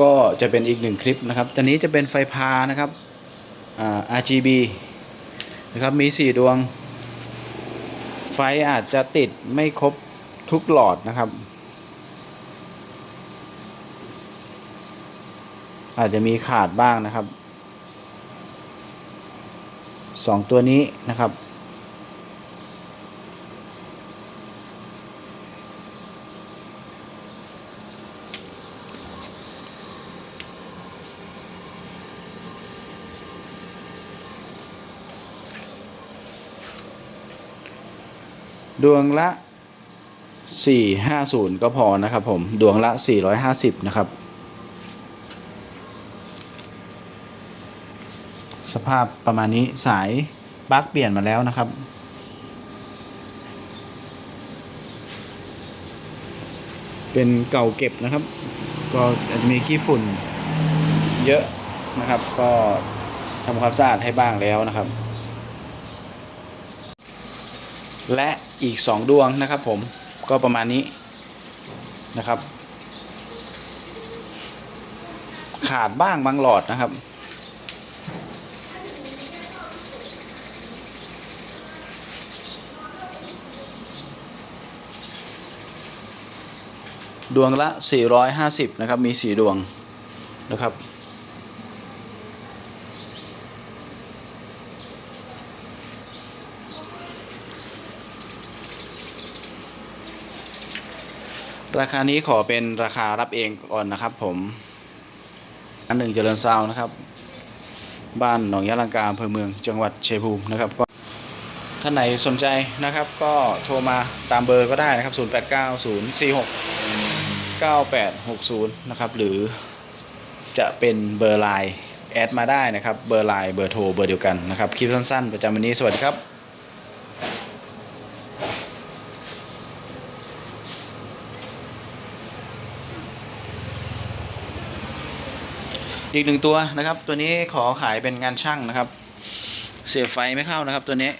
ก็จะเป็นอีกหนึ่งคลิปนะครับตอนนี้จะเป็นไฟพานะครับอ่า RGB นะครับมี 4 ดวง ไฟอาจจะติดไม่ครบทุกหลอดนะครับ อาจจะมีขาดบ้างนะครับสองตัวนี้นะครับ ดวงละ 450 ก็พอนะครับผม ดวงละ 450 นะครับ สภาพประมาณนี้สายปลั๊กเปลี่ยนมาแล้วนะครับ เป็นเก่าเก็บนะครับ ก็อาจจะมีขี้ฝุ่นเยอะนะครับ ก็ทำความสะอาดให้บ้างแล้วนะครับ และอีก 2 ดวงนะครับผมก็ประมาณนี้นะครับ ขาดบ้างบางหลอดนะครับ ดวงละ 450 นะครับ มี 4 ดวงนะครับ ราคานี้ขอเป็นราคารับเองก่อนนะครับ ผม อันหนึ่งเจริญซาวนะครับ บ้านหนองยะลังกาอำเภอเมืองจังหวัดเชัยงภูมินะครับก็ท่านไหนสนใจนะครับ ก็โทรมาตามเบอร์ก็ได้นะครับ 089046 9860 นะครับ หรือจะเป็นเบอร์ไลน์แอดมาได้นะครับ เบอร์ไลน์เบอร์โทรเบอร์เดียวกันนะครับ คลิปสั้นๆ ประจำวันนี้สวัสดีครับ อีกหนึ่งตัวนะครับ ตัวนี้ขอขายเป็นงานช่างนะครับ เสียบไฟไม่เข้านะครับ ตัวนี้